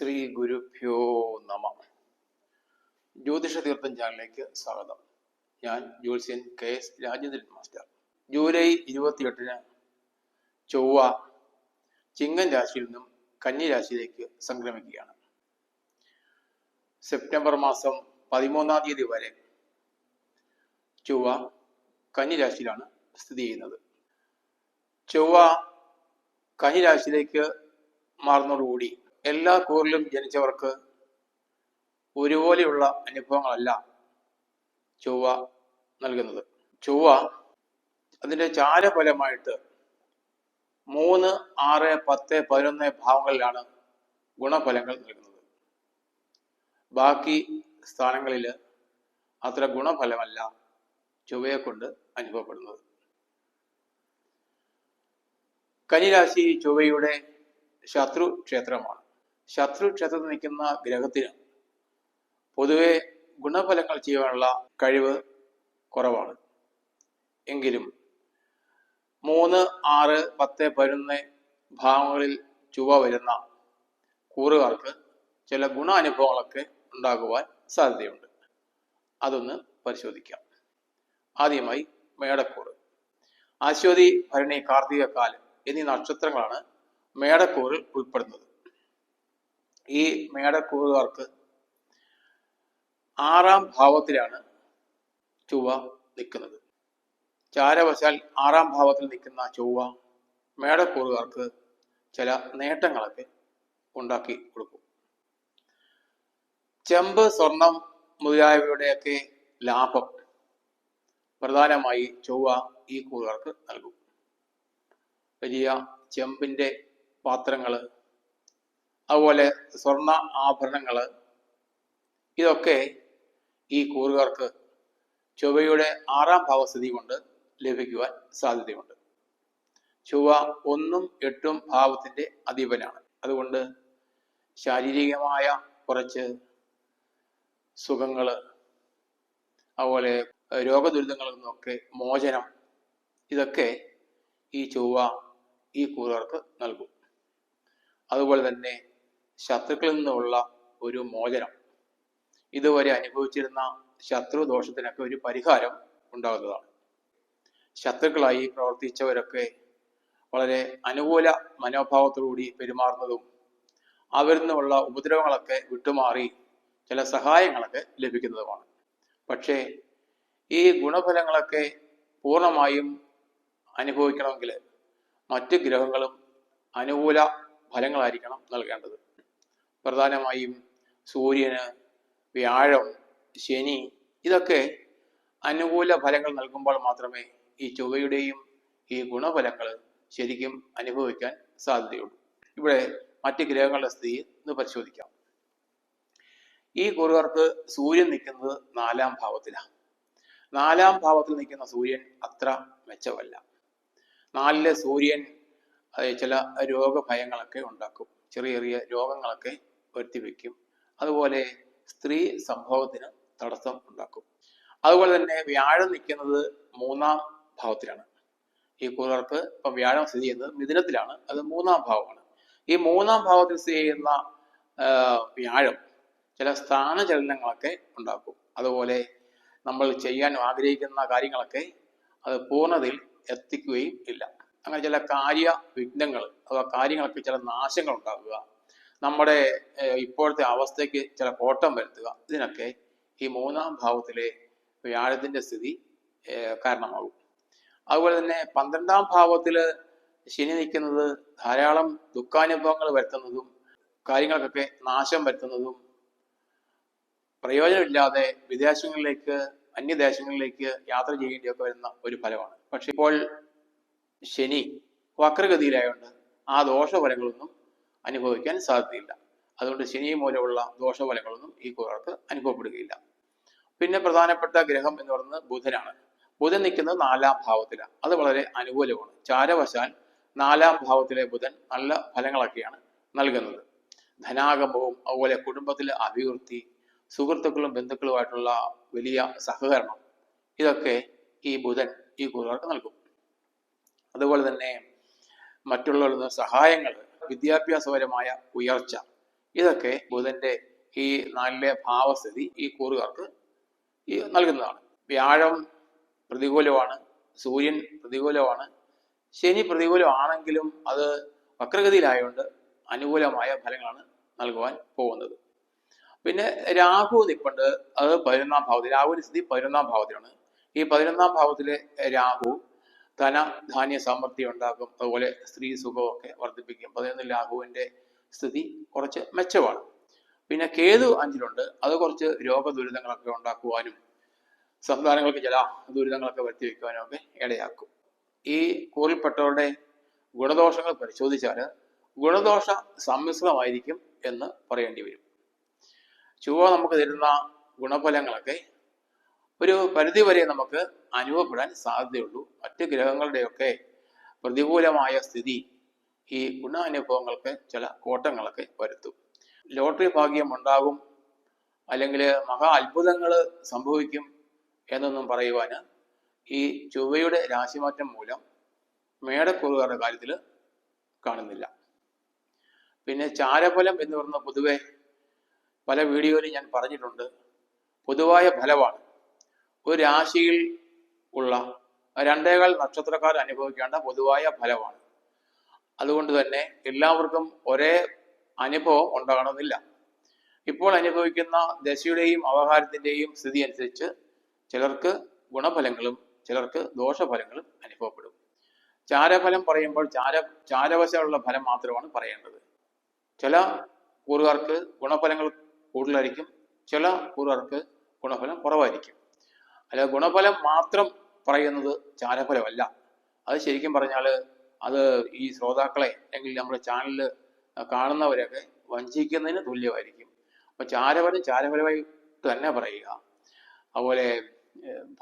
ശ്രീ ഗുരുഭ്യോ നമ. ജ്യോതിഷ തീർത്ഥം ചാനലിലേക്ക് സ്വാഗതം. ഞാൻ ജ്യോത്സ്യൻ K S Rajendran master. July ഇരുപത്തിയെട്ടിന് ചൊവ്വ ചിങ്ങൻ രാശിയിൽ നിന്നും കന്നി രാശിയിലേക്ക് സംക്രമിക്കുകയാണ്. സെപ്റ്റംബർ മാസം പതിമൂന്നാം തീയതി വരെ ചൊവ്വ കന്നി രാശിയിലാണ് സ്ഥിതി ചെയ്യുന്നത്. ചൊവ്വ കന്നി രാശിയിലേക്ക് മാറുന്നതോടുകൂടി എല്ലാ കൂറിലും ജനിച്ചവർക്ക് ഒരുപോലെയുള്ള അനുഭവങ്ങളല്ല ചൊവ്വ നൽകുന്നത്. ചൊവ്വ അതിന്റെ ചാരഫലമായിട്ട് മൂന്ന് ആറ് പത്ത് പതിനൊന്ന് ഭാവങ്ങളിലാണ് ഗുണഫലങ്ങൾ നൽകുന്നത്. ബാക്കി സ്ഥാനങ്ങളിൽ അത്ര ഗുണഫലമല്ല ചൊവ്വയെ കൊണ്ട് അനുഭവപ്പെടുന്നത്. കനിരാശി ചൊവ്വയുടെ ശത്രു ക്ഷേത്രമാണ് ശത്രു ക്ഷേത്രത്തിൽ നിൽക്കുന്ന ഗ്രഹത്തിന് പൊതുവെ ഗുണഫലങ്ങൾ ചെയ്യാനുള്ള കഴിവ് കുറവാണ്. എങ്കിലും മൂന്ന് ആറ് പത്ത് പതിനൊന്ന് ഭാഗങ്ങളിൽ ചുവ വരുന്ന കൂറുകാർക്ക് ചില ഗുണാനുഭവങ്ങളൊക്കെ ഉണ്ടാകുവാൻ സാധ്യതയുണ്ട്. അതൊന്ന് പരിശോധിക്കാം. ആദ്യമായി മേടക്കൂറ്. അശ്വതി ഭരണി കാർത്തിക കാലം എന്നീ നക്ഷത്രങ്ങളാണ് മേടക്കൂറിൽ ഉൾപ്പെടുന്നത്. ഈ മേടക്കൂറുകാർക്ക് ആറാം ഭാവത്തിലാണ് ചൊവ്വ നിൽക്കുന്നത്. ചാരവശാൽ ആറാം ഭാവത്തിൽ നിൽക്കുന്ന ചൊവ്വ മേടക്കൂറുകാർക്ക് ചില നേട്ടങ്ങളൊക്കെ ഉണ്ടാക്കി കൊടുക്കും. ചെമ്പ് സ്വർണം മുതലായവയുടെയൊക്കെ ലാഭം പ്രധാനമായി ചൊവ്വ ഈ കൂറുകാർക്ക് നൽകും. വലിയ ചെമ്പിന്റെ പാത്രങ്ങൾ അതുപോലെ സ്വർണ ആഭരണങ്ങൾ ഇതൊക്കെ ഈ കൂറുകാർക്ക് ചൊവ്വയുടെ ആറാം ഭാവസ്ഥിതി കൊണ്ട് ലഭിക്കുവാൻ സാധ്യതയുണ്ട്. ചൊവ്വ ഒന്നും എട്ടും ഭാവത്തിന്റെ അധിപനാണ്. അതുകൊണ്ട് ശാരീരികമായ കുറച്ച് സുഖങ്ങൾ അതുപോലെ രോഗദുരിതങ്ങളിൽ നിന്നൊക്കെ മോചനം ഇതൊക്കെ ഈ ചൊവ്വ ഈ കൂറുകാർക്ക് നൽകും. അതുപോലെ തന്നെ ശത്രുക്കളിൽ നിന്നുള്ള ഒരു മോചനം. ഇതുവരെ അനുഭവിച്ചിരുന്ന ശത്രു ദോഷത്തിനൊക്കെ ഒരു പരിഹാരം ഉണ്ടാകുന്നതാണ്. ശത്രുക്കളായി പ്രവർത്തിച്ചവരൊക്കെ വളരെ അനുകൂല മനോഭാവത്തോടുകൂടി പെരുമാറുന്നതും അവരിൽ നിന്നുള്ള ഉപദ്രവങ്ങളൊക്കെ വിട്ടുമാറി ചില സഹായങ്ങളൊക്കെ ലഭിക്കുന്നതുമാണ്. പക്ഷേ ഈ ഗുണഫലങ്ങളൊക്കെ പൂർണമായും അനുഭവിക്കണമെങ്കിൽ മറ്റു ഗ്രഹങ്ങളും അനുകൂല ഫലങ്ങളായിരിക്കണം നൽകേണ്ടത്. പ്രധാനമായും സൂര്യന് വ്യാഴം ശനി ഇതൊക്കെ അനുകൂല ഫലങ്ങൾ നൽകുമ്പോൾ മാത്രമേ ഈ ചൊവ്വയുടെയും ഈ ഗുണഫലങ്ങൾ ശരിക്കും അനുഭവിക്കാൻ സാധ്യതയുള്ളൂ. ഇവിടെ മറ്റ് ഗ്രഹങ്ങളുടെ സ്ഥിതി ഒന്ന് പരിശോധിക്കാം. ഈ ഗുരുവർക്ക് സൂര്യൻ നിൽക്കുന്നത് നാലാം ഭാവത്തിലാണ് നാലാം ഭാവത്തിൽ നിൽക്കുന്ന സൂര്യൻ അത്ര മെച്ചമല്ല. നാലിലെ സൂര്യൻ ചില രോഗഭയങ്ങളൊക്കെ ഉണ്ടാക്കും. ചെറിയ ചെറിയ രോഗങ്ങളൊക്കെ വരുത്തി വെക്കും. അതുപോലെ സ്ത്രീ സംഭവത്തിന് തടസ്സം ഉണ്ടാക്കും. അതുപോലെ തന്നെ വ്യാഴം നിൽക്കുന്നത് മൂന്നാം ഭാവത്തിലാണ്. ഈ കൂറുകാർക്ക് ഇപ്പം വ്യാഴം സ്ഥിതി ചെയ്യുന്നത് മിഥുനത്തിലാണ്. അത് മൂന്നാം ഭാവമാണ്. ഈ മൂന്നാം ഭാവത്തിൽ സ്ഥിതി ചെയ്യുന്ന വ്യാഴം ചില സ്ഥാനചലനങ്ങളൊക്കെ ഉണ്ടാക്കും. അതുപോലെ നമ്മൾ ചെയ്യാൻ ആഗ്രഹിക്കുന്ന കാര്യങ്ങളൊക്കെ അത് പൂർണതയിൽ എത്തിക്കുകയും ഇല്ല. അങ്ങനെ ചില കാര്യ വിഘ്നങ്ങൾ അഥവാ കാര്യങ്ങളൊക്കെ ചില നാശങ്ങൾ ഉണ്ടാകുക നമ്മുടെ ഇപ്പോഴത്തെ അവസ്ഥയ്ക്ക് ചില കോട്ടം വരുത്തുക. ഇതിനൊക്കെ ഈ മൂന്നാം ഭാവത്തിലെ വ്യാഴത്തിന്റെ സ്ഥിതി കാരണമാകും. അതുപോലെ തന്നെ പന്ത്രണ്ടാം ഭാവത്തിൽ ശനി നിൽക്കുന്നത് ധാരാളം ദുഃഖാനുഭവങ്ങൾ വരുത്തുന്നതും കാര്യങ്ങൾക്കൊക്കെ നാശം വരുത്തുന്നതും പ്രയോജനമില്ലാതെ വിദേശങ്ങളിലേക്ക് അന്യദേശങ്ങളിലേക്ക് യാത്ര ചെയ്യേണ്ടിയൊക്കെ വരുന്ന ഒരു ഫലമാണ്. പക്ഷെ ഇപ്പോൾ ശനി വക്രഗതിയിലായതുകൊണ്ട് ആ ദോഷഫലങ്ങളൊന്നും അനുഭവിക്കാൻ സാധ്യതയില്ല. അതുകൊണ്ട് ശനി മൂലമുള്ള ദോഷഫലങ്ങളൊന്നും ഈ കുറവർക്ക് അനുഭവപ്പെടുകയില്ല. പിന്നെ പ്രധാനപ്പെട്ട ഗ്രഹം എന്ന് പറയുന്നത് ബുധനാണ്. ബുധൻ നിൽക്കുന്നത് നാലാം ഭാവത്തിലാണ് അത് വളരെ അനുകൂലമാണ്. ചാരവശാൽ നാലാം ഭാവത്തിലെ ബുധൻ നല്ല ഫലങ്ങളൊക്കെയാണ് നൽകുന്നത്. ധനാഗമവും അതുപോലെ കുടുംബത്തിലെ അഭിവൃദ്ധി സുഹൃത്തുക്കളും ബന്ധുക്കളുമായിട്ടുള്ള വലിയ സഹകരണം ഇതൊക്കെ ഈ ബുധൻ ഈ കുറവർക്ക് നൽകും. അതുപോലെ തന്നെ മറ്റുള്ളവരിൽ നിന്ന് സഹായങ്ങൾ വിദ്യാഭ്യാസപരമായ ഉയർച്ച. ഇതൊക്കെ ബുധന്റെ ഈ നാലിലെ ഭാവസ്ഥിതി ഈ കൂറുകാർക്ക് ഈ നൽകുന്നതാണ്. വ്യാഴം പ്രതികൂലമാണ് സൂര്യൻ പ്രതികൂലമാണ് ശനി പ്രതികൂലമാണെങ്കിലും അത് വക്രഗതിയിലായതുകൊണ്ട് അനുകൂലമായ ഫലങ്ങളാണ് നൽകുവാൻ പോകുന്നത്. പിന്നെ രാഹു നിപ്പുണ്ട്. അത് പതിനൊന്നാം ഭാവത്തിൽ. രാഹുവിന്റെ സ്ഥിതി പതിനൊന്നാം ഭാവത്തിലാണ്. ഈ പതിനൊന്നാം ഭാവത്തിലെ രാഹു ധന ധാന്യ സമൃദ്ധി ഉണ്ടാക്കും. അതുപോലെ സ്ത്രീ സുഖമൊക്കെ വർദ്ധിപ്പിക്കും. പതിനൊന്ന് രാഹുവിന്റെ സ്ഥിതി കുറച്ച് മെച്ചമാണ്. പിന്നെ കേതു അഞ്ചിലുണ്ട്. അത് കുറച്ച് രോഗദുരിതങ്ങളൊക്കെ ഉണ്ടാക്കുവാനും സന്താനങ്ങൾക്ക് ചില ദുരിതങ്ങളൊക്കെ വരുത്തി വയ്ക്കുവാനും ഒക്കെ ഇടയാക്കും. ഈ കൂറിൽപ്പെട്ടവരുടെ ഗുണദോഷങ്ങൾ പരിശോധിച്ചാൽ ഗുണദോഷ സമ്മിശ്രമായിരിക്കും എന്ന് പറയേണ്ടി വരും. ചൊവ്വ നമുക്ക് തരുന്ന ഗുണഫലങ്ങളൊക്കെ ഒരു പരിധി വരെ നമുക്ക് അനുഭവപ്പെടാൻ സാധ്യതയുള്ളൂ. മറ്റ് ഗ്രഹങ്ങളുടെയൊക്കെ പ്രതികൂലമായ സ്ഥിതി ഈ ഗുണാനുഭവങ്ങൾക്ക് ചില കോട്ടങ്ങളൊക്കെ വരുത്തും. ലോട്ടറി ഭാഗ്യം ഉണ്ടാകും അല്ലെങ്കിൽ മഹാ അത്ഭുതങ്ങൾ സംഭവിക്കും എന്നൊന്നും പറയുവാന് ഈ ചൊവ്വയുടെ രാശിമാറ്റം മൂലം മേടക്കുറുകാരുടെ കാര്യത്തിൽ കാണുന്നില്ല. പിന്നെ ചാരഫലം എന്ന് പറയുന്ന പൊതുവെ പല വീഡിയോയിലും ഞാൻ പറഞ്ഞിട്ടുണ്ട്. പൊതുവായ ഫലമാണ്. ഒരു രാശിയിൽ ഉള്ള രണ്ടേകാൽ നക്ഷത്രക്കാർ അനുഭവിക്കേണ്ട പൊതുവായ ഫലമാണ്. അതുകൊണ്ട് തന്നെ എല്ലാവർക്കും ഒരേ അനുഭവം ഉണ്ടാകണമെന്നില്ല. ഇപ്പോൾ അനുഭവിക്കുന്ന ദശയുടെയും അവഹാരത്തിന്റെയും സ്ഥിതി അനുസരിച്ച് ചിലർക്ക് ഗുണഫലങ്ങളും ചിലർക്ക് ദോഷഫലങ്ങളും അനുഭവപ്പെടും. ചാരഫലം പറയുമ്പോൾ ചാര ചാരവശമുള്ള ഫലം മാത്രമാണ് പറയേണ്ടത്. ചില കൂറുകാർക്ക് ഗുണഫലങ്ങൾ കൂടുതലായിരിക്കും ചില കൂറുകാർക്ക് ഗുണഫലം കുറവായിരിക്കും. അല്ല ഗുണഫലം മാത്രം പറയുന്നത് ചാരഫലമല്ല. അത് ശരിക്കും പറഞ്ഞാൽ അത് ഈ ശ്രോതാക്കളെ അല്ലെങ്കിൽ നമ്മുടെ ചാനലിൽ കാണുന്നവരെയൊക്കെ വഞ്ചിക്കുന്നതിന് തുല്യമായിരിക്കും. അപ്പൊ ചാരഫലം ചാരഫലമായി തന്നെ പറയുക. അതുപോലെ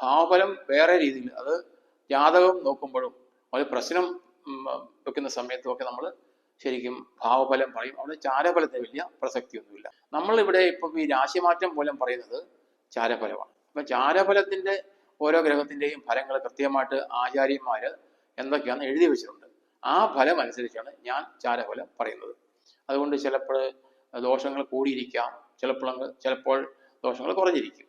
ഭാവഫലം വേറെ രീതിയിൽ അത് ജാതകം നോക്കുമ്പോഴും അത് പ്രശ്നം വെക്കുന്ന സമയത്തും ഒക്കെ നമ്മൾ ശരിക്കും ഭാവഫലം പറയും. അവിടെ ചാരഫലത്തിന് വലിയ പ്രസക്തിയൊന്നുമില്ല. നമ്മളിവിടെ ഇപ്പം ഈ രാശിമാറ്റം മൂലം പറയുന്നത് ചാരഫലമാണ്. അപ്പൊ ചാരഫലത്തിന്റെ ഓരോ ഗ്രഹത്തിന്റെയും ഫലങ്ങൾ കൃത്യമായിട്ട് ആചാര്യന്മാര് എന്തൊക്കെയാന്ന് എഴുതി വെച്ചിട്ടുണ്ട്. ആ ഫലം അനുസരിച്ചാണ് ഞാൻ ചാരഫലം പറയുന്നത്. അതുകൊണ്ട് ചിലപ്പോൾ ദോഷങ്ങൾ കൂടിയിരിക്കാം ചിലപ്പോൾ ചിലപ്പോൾ ദോഷങ്ങൾ കുറഞ്ഞിരിക്കും.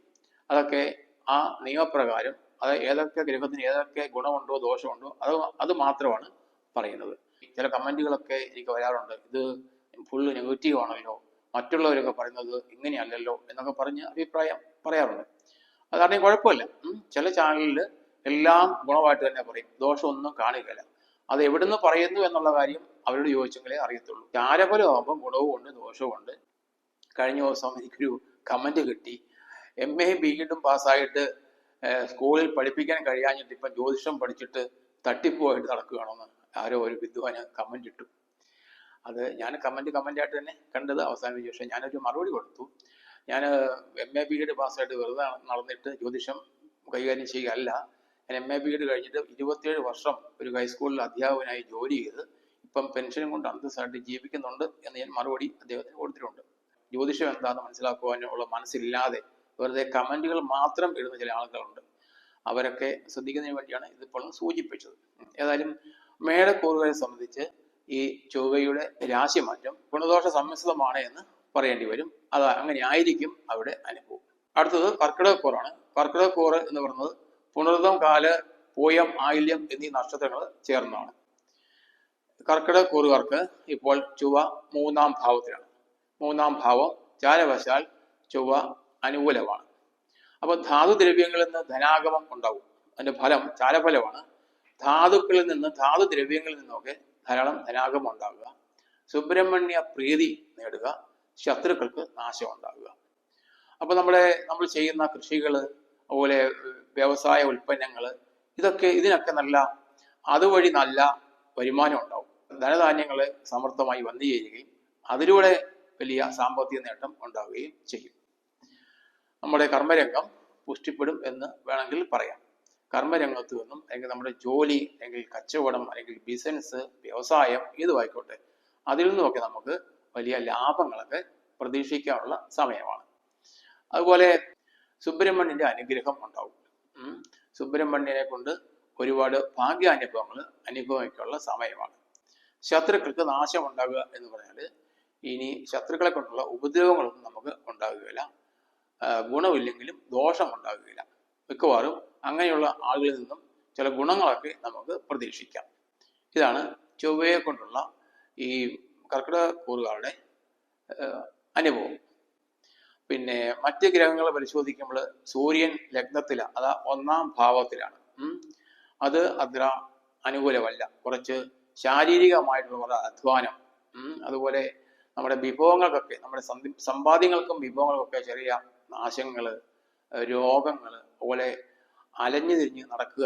അതൊക്കെ ആ നിയമപ്രകാരം അത് ഏതൊക്കെ ഗ്രഹത്തിന് ഏതൊക്കെ ഗുണമുണ്ടോ ദോഷമുണ്ടോ അത് അത് മാത്രമാണ് പറയുന്നത്. ചില കമന്റുകളൊക്കെ എനിക്ക് വരാറുണ്ട്. ഇത് ഫുള്ള് നെഗറ്റീവ് ആണല്ലോ മറ്റുള്ളവരൊക്കെ പറയുന്നത് ഇങ്ങനെയല്ലല്ലോ എന്നൊക്കെ പറഞ്ഞ് അഭിപ്രായം പറയാറുണ്ട്. അതാണെങ്കിൽ കുഴപ്പമില്ല. ചില ചാനലിൽ എല്ലാം ഗുണമായിട്ട് തന്നെ പറയും. ദോഷമൊന്നും കാണുകയില്ല അത് എവിടുന്ന് പറയുന്നു എന്നുള്ള കാര്യം അവരോട് ചോദിച്ചെങ്കിലേ അറിയത്തുള്ളൂ. പോലെ ആകുമ്പോൾ ഗുണവും ഉണ്ട് ദോഷവും ഉണ്ട്. കഴിഞ്ഞ ദിവസം എനിക്കൊരു കമന്റ് കിട്ടി. എം എ ബിഎഡും പാസ്സായിട്ട് സ്കൂളിൽ പഠിപ്പിക്കാൻ കഴിയാഞ്ഞിട്ട് ഇപ്പം ജ്യോതിഷം പഠിച്ചിട്ട് തട്ടിപ്പുമായിട്ട് നടക്കുകയാണെന്ന് ആരോ ഒരു വിദ്വാന് കമന്റ് ഇട്ടു. അത് ഞാൻ കമന്റ് കമന്റ് ആയിട്ട് തന്നെ കണ്ടത് അവസാനിച്ച ശേഷം ഞാനൊരു മറുപടി കൊടുത്തു. ഞാൻ എം എ ബി എഡ് പാസ്സായിട്ട് വെറുതെ നടന്നിട്ട് ജ്യോതിഷം കൈകാര്യം ചെയ്യുകയല്ല. ഞാൻ എം എ ബി എഡ് കഴിഞ്ഞിട്ട് ഇരുപത്തിയേഴ് വർഷം ഒരു ഹൈസ്കൂളിൽ അധ്യാപകനായി ജോലി ചെയ്ത് ഇപ്പം പെൻഷനും കൊണ്ട് അന്തസ്സായിട്ട് ജീവിക്കുന്നുണ്ട് എന്ന് ഞാൻ മറുപടി അദ്ദേഹത്തിന് കൊടുത്തിട്ടുണ്ട്. ജ്യോതിഷം എന്താണെന്ന് മനസ്സിലാക്കുവാനുള്ള മനസ്സില്ലാതെ വെറുതെ കമന്റുകൾ മാത്രം ഇടുന്ന ചില ആളുകളുണ്ട്. അവരൊക്കെ ശ്രദ്ധിക്കുന്നതിന് വേണ്ടിയാണ് ഇതിപ്പോൾ സൂചിപ്പിച്ചത്. ഏതായാലും മേടക്കൂറുകളെ സംബന്ധിച്ച് ഈ ചൊവ്വയുടെ രാശിമാറ്റം ഗുണദോഷ സമ്മിശ്രിതമാണ് എന്ന് പറയേണ്ടി വരും. അത് അങ്ങനെ ആയിരിക്കും അവിടെ അനുഭവം. അടുത്തത് കർക്കിടകക്കൂറാണ് കർക്കിടകക്കൂറ് എന്ന് പറയുന്നത് പുണർതം കാൽ പൂയം ആയില്യം എന്നീ നക്ഷത്രങ്ങൾ ചേർന്നതാണ്. കർക്കിടകക്കൂറുകാർക്ക് ഇപ്പോൾ ചുവ മൂന്നാം ഭാവത്തിലാണ്. മൂന്നാം ഭാവം ചാരവശാൽ ചൊവ്വ അനുകൂലമാണ്. അപ്പൊ ധാതുദ്രവ്യങ്ങളിൽ നിന്ന് ധനാഗമം ഉണ്ടാവും. അതിന്റെ ഫലം ചാരഫലമാണ് ധാതുക്കളിൽ നിന്ന് ധാതുദ്രവ്യങ്ങളിൽ നിന്നൊക്കെ ധാരാളം ധനാഗമം ഉണ്ടാകുക സുബ്രഹ്മണ്യ പ്രീതി നേടുക. ശത്രുക്കൾക്ക് നാശം ഉണ്ടാകുക അപ്പൊ നമ്മുടെ നമ്മൾ ചെയ്യുന്ന കൃഷികൾ അതുപോലെ വ്യവസായ ഉൽപ്പന്നങ്ങൾ ഇതൊക്കെ ഇതിനൊക്കെ നല്ല അതുവഴി നല്ല വരുമാനം ഉണ്ടാവും. ധനധാന്യങ്ങൾ സമർത്ഥമായി വന്നു ചേരുകയും അതിലൂടെ വലിയ സാമ്പത്തിക നേട്ടം ഉണ്ടാവുകയും ചെയ്യും. നമ്മുടെ കർമ്മരംഗം പുഷ്ടിപ്പെടും എന്ന് വേണമെങ്കിൽ പറയാം. കർമ്മരംഗത്ത് നിന്നും അല്ലെങ്കിൽ നമ്മുടെ ജോലി അല്ലെങ്കിൽ കച്ചവടം അല്ലെങ്കിൽ ബിസിനസ് വ്യവസായം ഏതുമായിക്കോട്ടെ അതിൽ നിന്നുമൊക്കെ നമുക്ക് വലിയ ലാഭങ്ങളൊക്കെ പ്രതീക്ഷിക്കാനുള്ള സമയമാണ്. അതുപോലെ സുബ്രഹ്മണ്യന്റെ അനുഗ്രഹം ഉണ്ടാവും. സുബ്രഹ്മണ്യനെ കൊണ്ട് ഒരുപാട് ഭാഗ്യാനുഭവങ്ങൾ അനുഭവിക്കാനുള്ള സമയമാണ്. ശത്രുക്കൾക്ക് നാശം ഉണ്ടാകുക എന്ന് പറഞ്ഞാൽ ഇനി ശത്രുക്കളെ കൊണ്ടുള്ള ഉപദ്രവങ്ങളൊന്നും നമുക്ക് ഉണ്ടാകുകയില്ല. ഗുണമില്ലെങ്കിലും ദോഷം ഉണ്ടാകുകയില്ല മിക്കവാറും അങ്ങനെയുള്ള ആളുകളിൽ നിന്നും ചില ഗുണങ്ങളൊക്കെ നമുക്ക് പ്രതീക്ഷിക്കാം. ഇതാണ് ചൊവ്വയെ കൊണ്ടുള്ള ഈ കർക്കിടക കൂറുകാരുടെ അനുഭവം. പിന്നെ മറ്റ് ഗ്രഹങ്ങൾ പരിശോധിക്കുമ്പോൾ സൂര്യൻ ലഗ്നത്തിലാണ് അതാ ഒന്നാം ഭാവത്തിലാണ്. അത് അത്ര അനുകൂലമല്ല. കുറച്ച് ശാരീരികമായിട്ടുള്ള അധ്വാനം. അതുപോലെ നമ്മുടെ വിഭവങ്ങൾക്കൊക്കെ നമ്മുടെ സമ്പാദ്യങ്ങൾക്കും വിഭവങ്ങൾക്കൊക്കെ ചെറിയ നാശങ്ങൾ രോഗങ്ങൾ അതുപോലെ അലഞ്ഞു തിരിഞ്ഞ് നടക്കുക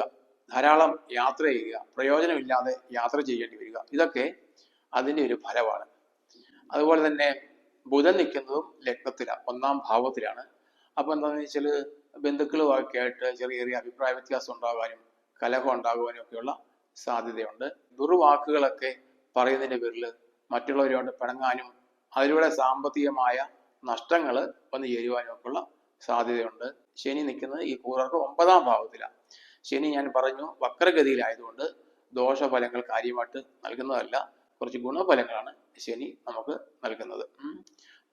ധാരാളം യാത്ര ചെയ്യുക പ്രയോജനമില്ലാതെ യാത്ര ചെയ്യേണ്ടി വരിക. ഇതൊക്കെ അതിന്റെ ഒരു ഫലമാണ്. അതുപോലെ തന്നെ ബുധൻ നിൽക്കുന്നതും ലഗ്നത്തിലാണ് ഒന്നാം ഭാവത്തിലാണ്. അപ്പൊ എന്താണെന്ന് വെച്ചാൽ ബന്ധുക്കളുമൊക്കെ ആയിട്ട് ചെറിയ ചെറിയ അഭിപ്രായ വ്യത്യാസം ഉണ്ടാകാനും കലഹം ഉണ്ടാകുവാനും ഒക്കെയുള്ള സാധ്യതയുണ്ട്. ദുർവാക്കുകളൊക്കെ പറയുന്നതിന്റെ പേരിൽ മറ്റുള്ളവരോട് പിണങ്ങാനും അതിലൂടെ സാമ്പത്തികമായ നഷ്ടങ്ങൾ വന്നു ചേരുവാനും ഒക്കെയുള്ള സാധ്യതയുണ്ട്. ശനി നിൽക്കുന്നത് ഈ കൂറർക്ക് ഒമ്പതാം ഭാവത്തിലാണ് ശനി ഞാൻ പറഞ്ഞു വക്രഗതിയിലായതുകൊണ്ട് ദോഷഫലങ്ങൾ കാര്യമായിട്ട് നൽകുന്നതല്ല. കുറച്ച് ഗുണഫലങ്ങളാണ് ശനി നമുക്ക് നൽകുന്നത്.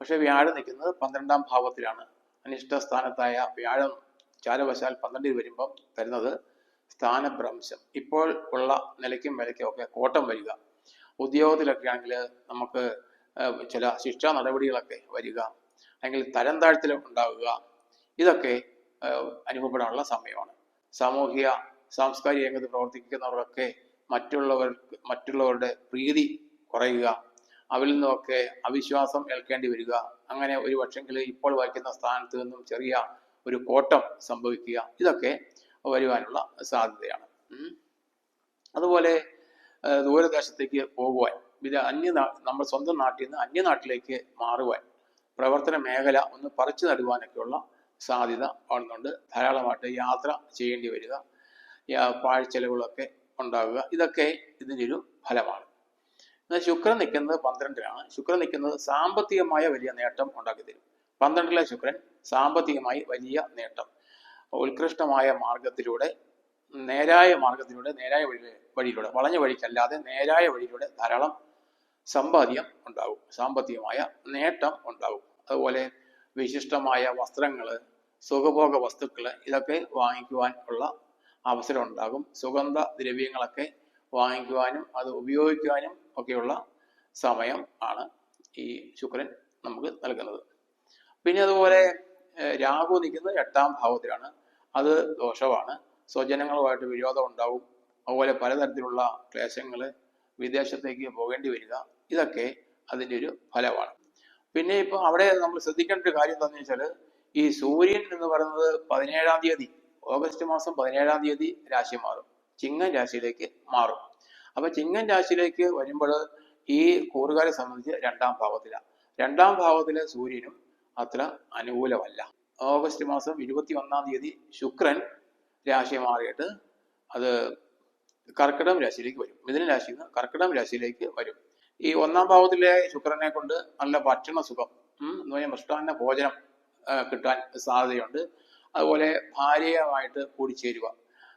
പക്ഷെ വ്യാഴം നിൽക്കുന്നത് പന്ത്രണ്ടാം ഭാവത്തിലാണ്. അനിഷ്ട സ്ഥാനത്തായ വ്യാഴം ചാരവശാൽ പന്ത്രണ്ടിൽ വരുമ്പം തരുന്നത് സ്ഥാനഭ്രംശം. ഇപ്പോൾ ഉള്ള നിലയ്ക്കും വിലയ്ക്കും ഒക്കെ കോട്ടം വരിക. ഉദ്യോഗത്തിലൊക്കെ ആണെങ്കിൽ നമുക്ക് ചില ശിക്ഷാ നടപടികളൊക്കെ വരിക. അല്ലെങ്കിൽ തരം താഴ്ത്തൽ ഉണ്ടാവുക. ഇതൊക്കെ അനുഭവപ്പെടാനുള്ള സമയമാണ്. സാമൂഹിക സാംസ്കാരിക രംഗത്ത് പ്രവർത്തിക്കുന്നവർക്കൊക്കെ മറ്റുള്ളവർക്ക് മറ്റുള്ളവരുടെ പ്രീതി കുറയുക അവരിൽ നിന്നൊക്കെ അവിശ്വാസം ഏൽക്കേണ്ടി വരിക. അങ്ങനെ ഒരു പക്ഷെങ്കിൽ ഇപ്പോൾ വഹിക്കുന്ന സ്ഥാനത്ത് നിന്നും ചെറിയ ഒരു കോട്ടം സംഭവിക്കുക. ഇതൊക്കെ വരുവാനുള്ള സാധ്യതയാണ്. അതുപോലെ ദൂരദേശത്തേക്ക് പോകുവാൻ ഇത് അന്യ നമ്മൾ സ്വന്തം നാട്ടിൽ നിന്ന് അന്യ അന്യനാട്ടിലേക്ക് മാറുവാൻ പ്രവർത്തന മേഖല ഒന്ന് പറിച്ചു നടുവാനൊക്കെയുള്ള സാധ്യത വന്നുകൊണ്ട് ധാരാളമായിട്ട് യാത്ര ചെയ്യേണ്ടി വരിക. പാഴ്ചെലവുകളൊക്കെ ഉണ്ടാകുക ഇതൊക്കെ ഇതിന്റെ ഒരു ഫലമാണ്. എന്നാൽ ശുക്രൻ നിൽക്കുന്നത് പന്ത്രണ്ടിലാണ് ശുക്രൻ നിൽക്കുന്നത് സാമ്പത്തികമായ വലിയ നേട്ടം ഉണ്ടാക്കി തരും. പന്ത്രണ്ടിലെ ശുക്രൻ സാമ്പത്തികമായി വലിയ നേട്ടം. ഉത്കൃഷ്ടമായ മാർഗത്തിലൂടെ നേരായ മാർഗത്തിലൂടെ നേരായ വഴി വഴിയിലൂടെ വളഞ്ഞ വഴിക്കല്ലാതെ നേരായ വഴിയിലൂടെ ധാരാളം സമ്പാദ്യം ഉണ്ടാവും. സാമ്പത്തികമായ നേട്ടം ഉണ്ടാവും. അതുപോലെ വിശിഷ്ടമായ വസ്ത്രങ്ങൾ സുഖഭോഗ വസ്തുക്കൾ ഇതൊക്കെ വാങ്ങിക്കുവാൻ ഉള്ള അവസരം ഉണ്ടാകും സുഗന്ധ ദ്രവ്യങ്ങളൊക്കെ വാങ്ങിക്കുവാനും അത് ഉപയോഗിക്കുവാനും ഒക്കെയുള്ള സമയം ആണ് ഈ ശുക്രൻ നമുക്ക് നൽകുന്നത്. പിന്നെ അതുപോലെ രാഹു നിൽക്കുന്നത് എട്ടാം ഭാവത്തിലാണ്. അത് ദോഷമാണ്. സ്വജനങ്ങളുമായിട്ട് വിരോധം ഉണ്ടാവും. അതുപോലെ പലതരത്തിലുള്ള ക്ലേശങ്ങൾ വിദേശത്തേക്ക് പോകേണ്ടി വരിക ഇതൊക്കെ അതിന്റെ ഒരു ഫലമാണ്. പിന്നെ ഇപ്പൊ അവിടെ നമ്മൾ ശ്രദ്ധിക്കേണ്ട ഒരു കാര്യം എന്താണെന്ന് വെച്ചാൽ ഈ സൂര്യൻ എന്ന് പറയുന്നത് പതിനേഴാം തീയതി ഓഗസ്റ്റ് മാസം പതിനേഴാം തീയതി രാശി മാറും. ചിങ്ങൻ രാശിയിലേക്ക് മാറും. അപ്പൊ ചിങ്ങൻ രാശിയിലേക്ക് വരുമ്പോൾ ഈ കൂറുകാരെ സംബന്ധിച്ച് രണ്ടാം ഭാവത്തിലാണ്. രണ്ടാം ഭാവത്തിലെ സൂര്യനും അത്ര അനുകൂലമല്ല. ഓഗസ്റ്റ് മാസം ഇരുപത്തി ഒന്നാം തീയതി ശുക്രൻ രാശി മാറിയിട്ട് അത് കർക്കിടം രാശിയിലേക്ക് വരും. മിഥുന രാശിയിൽ നിന്ന് കർക്കിടം രാശിയിലേക്ക് വരും. ഈ ഒന്നാം ഭാവത്തിലെ ശുക്രനെ കൊണ്ട് നല്ല ഭക്ഷണ സുഖം എന്ന് പറഞ്ഞാൽ മൃഷ്ടാന്ന ഭോജനം കിട്ടാൻ സാധ്യതയുണ്ട്. അതുപോലെ ഭാര്യയുമായിട്ട് കൂടിച്ചേരുക.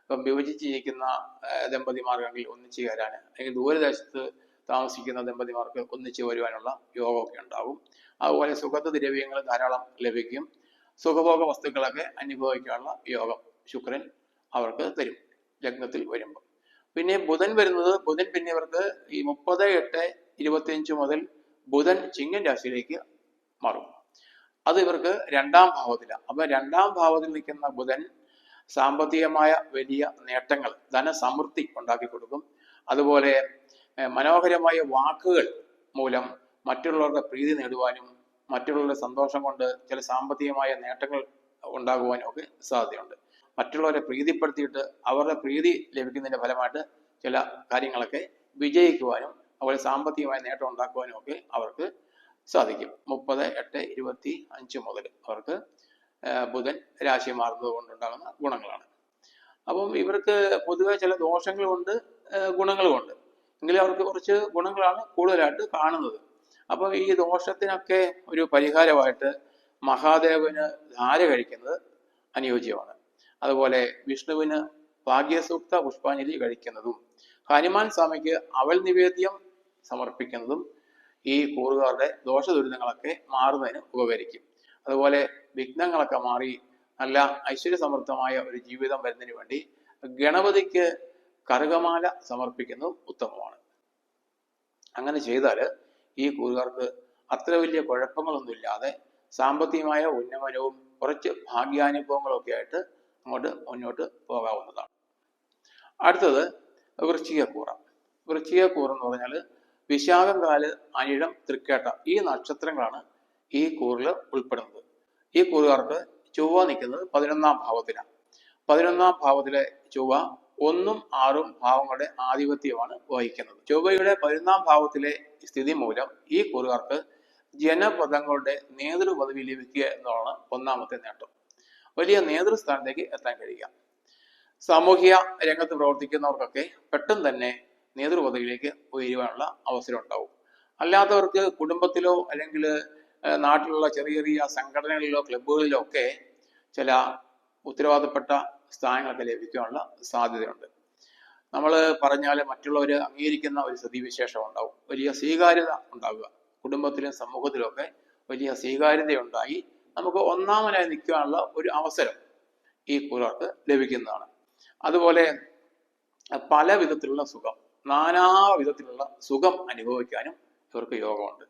ഇപ്പം വിഭജിച്ച് ജീവിക്കുന്ന ദമ്പതിമാർക്കാണെങ്കിൽ ഒന്നിച്ചു ചേരാൻ അല്ലെങ്കിൽ ദൂരദേശത്ത് താമസിക്കുന്ന ദമ്പതിമാർക്ക് ഒന്നിച്ചു വരുവാനുള്ള യോഗമൊക്കെ ഉണ്ടാകും. അതുപോലെ സുഗന്ധ ദ്രവ്യങ്ങൾ ധാരാളം ലഭിക്കും. സുഖഭോഗ വസ്തുക്കളൊക്കെ അനുഭവിക്കാനുള്ള യോഗം ശുക്രൻ അവർക്ക് തരും ലഗ്നത്തിൽ വരുമ്പോൾ പിന്നെ ബുധൻ വരുന്നത് ബുധൻ പിന്നെ ഇവർക്ക് ഈ മുപ്പത് എട്ട് ഇരുപത്തിയഞ്ച് മുതൽ ബുധൻ ചിങ്ങൻ രാശിയിലേക്ക് മാറും. അത് ഇവർക്ക് രണ്ടാം ഭാവത്തിലാണ് അപ്പൊ രണ്ടാം ഭാവത്തിൽ നിൽക്കുന്ന ബുധൻ സാമ്പത്തികമായ വലിയ നേട്ടങ്ങൾ ധനസമൃദ്ധി ഉണ്ടാക്കി കൊടുക്കും. അതുപോലെ മനോഹരമായ വാക്കുകൾ മൂലം മറ്റുള്ളവരുടെ പ്രീതി നേടുവാനും മറ്റുള്ളവരുടെ സന്തോഷം കൊണ്ട് ചില സാമ്പത്തികമായ നേട്ടങ്ങൾ ഉണ്ടാകുവാനും ഒക്കെ സാധ്യതയുണ്ട്. മറ്റുള്ളവരെ പ്രീതിപ്പെടുത്തിയിട്ട് അവരുടെ പ്രീതി ലഭിക്കുന്നതിന്റെ ഫലമായിട്ട് ചില കാര്യങ്ങളൊക്കെ വിജയിക്കുവാനും അതുപോലെ സാമ്പത്തികമായ നേട്ടം ഉണ്ടാക്കുവാനും ഒക്കെ അവർക്ക് സാധിക്കും. മുപ്പത് എട്ട് ഇരുപത്തി അഞ്ച് മുതൽ അവർക്ക് ബുധൻ രാശി മാറുന്നത് കൊണ്ടുണ്ടാകുന്ന ഗുണങ്ങളാണ്. അപ്പം ഇവർക്ക് പൊതുവെ ചില ദോഷങ്ങളുമുണ്ട് ഗുണങ്ങളുമുണ്ട്. എങ്കിലും അവർക്ക് കുറച്ച് ഗുണങ്ങളാണ് കൂടുതലായിട്ട് കാണുന്നത്. അപ്പോൾ ഈ ദോഷത്തിനൊക്കെ ഒരു പരിഹാരമായിട്ട് മഹാദേവന് ധാര കഴിക്കുന്നത് അനുയോജ്യമാണ്. അതുപോലെ വിഷ്ണുവിന് ഭാഗ്യസൂക്ത പുഷ്പാഞ്ജലി കഴിക്കുന്നതും ഹനുമാൻ സ്വാമിക്ക് അവൽ നിവേദ്യം സമർപ്പിക്കുന്നതും ഈ കൂറുകാരുടെ ദോഷ ദുരിതങ്ങളൊക്കെ മാറുന്നതിന് ഉപകരിക്കും. അതുപോലെ വിഘ്നങ്ങളൊക്കെ മാറി നല്ല ഐശ്വര്യസമൃദ്ധമായ ഒരു ജീവിതം വരുന്നതിന് വേണ്ടി ഗണപതിക്ക് കറുകമാല സമർപ്പിക്കുന്നത് ഉത്തമമാണ്. അങ്ങനെ ചെയ്താൽ ഈ കൂറുകാർക്ക് അത്ര വലിയ കുഴപ്പങ്ങളൊന്നുമില്ലാതെ സാമ്പത്തികമായ ഉന്നമനവും കുറച്ച് ഭാഗ്യാനുഭവങ്ങളൊക്കെ ആയിട്ട് അങ്ങോട്ട് മുന്നോട്ട് പോകാവുന്നതാണ്. അടുത്തത് വൃശ്ചികക്കൂറ. വൃശ്ചികക്കൂർ എന്ന് പറഞ്ഞാൽ വിശാഖം കാൽ അനിഴം തൃക്കേട്ട ഈ നക്ഷത്രങ്ങളാണ് ഈ കൂറിൽ ഉൾപ്പെടുന്നത്. ഈ കൂറുകാർക്ക് ചൊവ്വ നിൽക്കുന്നത് പതിനൊന്നാം ഭാവത്തിലാണ്. പതിനൊന്നാം ഭാവത്തിലെ ചൊവ്വ ഒന്നും ആറും ഭാവങ്ങളുടെ ആധിപത്യമാണ് വഹിക്കുന്നത്. ചൊവ്വയുടെ പതിനൊന്നാം ഭാവത്തിലെ സ്ഥിതി മൂലം ഈ കൂറുകാർക്ക് ജനപദങ്ങളുടെ നേതൃപദവി ലഭിക്കുക എന്നതാണ് ഒന്നാമത്തെ നേട്ടം. വലിയ നേതൃസ്ഥാനത്തേക്ക് എത്താൻ കഴിയുക. സാമൂഹിക രംഗത്ത് പ്രവർത്തിക്കുന്നവർക്കൊക്കെ പെട്ടെന്ന് തന്നെ നേതൃപദവിയിലേക്ക് ഉയരുവാനുള്ള അവസരം ഉണ്ടാവും അല്ലാത്തവർക്ക് കുടുംബത്തിലോ അല്ലെങ്കിൽ നാട്ടിലുള്ള ചെറിയ ചെറിയ സംഘടനകളിലോ ക്ലബ്ബുകളിലോ ഒക്കെ ചില ഉത്തരവാദപ്പെട്ട സ്ഥാനങ്ങളൊക്കെ ലഭിക്കാനുള്ള സാധ്യതയുണ്ട്. നമ്മൾ പറഞ്ഞാൽ മറ്റുള്ളവർ അംഗീകരിക്കുന്ന ഒരു സ്ഥിതിവിശേഷം ഉണ്ടാവും. വലിയ സ്വീകാര്യത ഉണ്ടാവുക. കുടുംബത്തിലും സമൂഹത്തിലും ഒക്കെ വലിയ സ്വീകാര്യതയുണ്ടായി നമുക്ക് ഒന്നാമനായി നിൽക്കാനുള്ള ഒരു അവസരം ഈ കൂറുകാർക്ക് ലഭിക്കുന്നതാണ്. അതുപോലെ പല വിധത്തിലുള്ള സുഖം. നാനാ വിധത്തിലുള്ള സുഖം അനുഭവിക്കാനും ഇവർക്ക് യോഗമുണ്ട്.